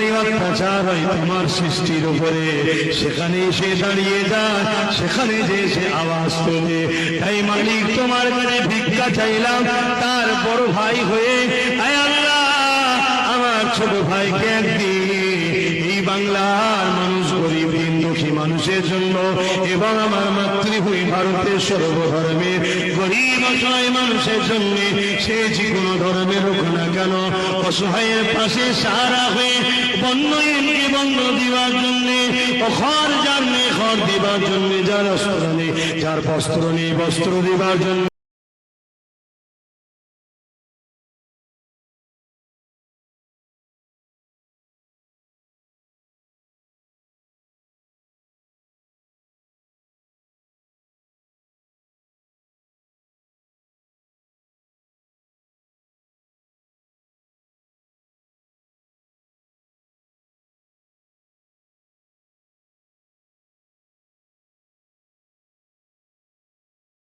যেখানে হয় তোমার সৃষ্টির উপরে। সেখানে সে দাঁড়িয়ে যায়, সেখানে যে সে আওয়াজ তোলে। তাই মালিক তোমার কাছে ভিক্ষা চাইলাম, তার বড় ভাই হয়ে ছোট একদিন এই বাংলার মানুষ, গরিব দিন দুঃখী মানুষের জন্য এবং আমার মাতৃভূমি ভারতের সর্বধর্মের গরিব, অসহায় মানুষের জন্য সে যে কোনো ধর্মের হোক না কেন, অসহায়ের পাশে সারা হয়ে যার যার বস্ত্র নেই বস্ত্র দিবার জন্য।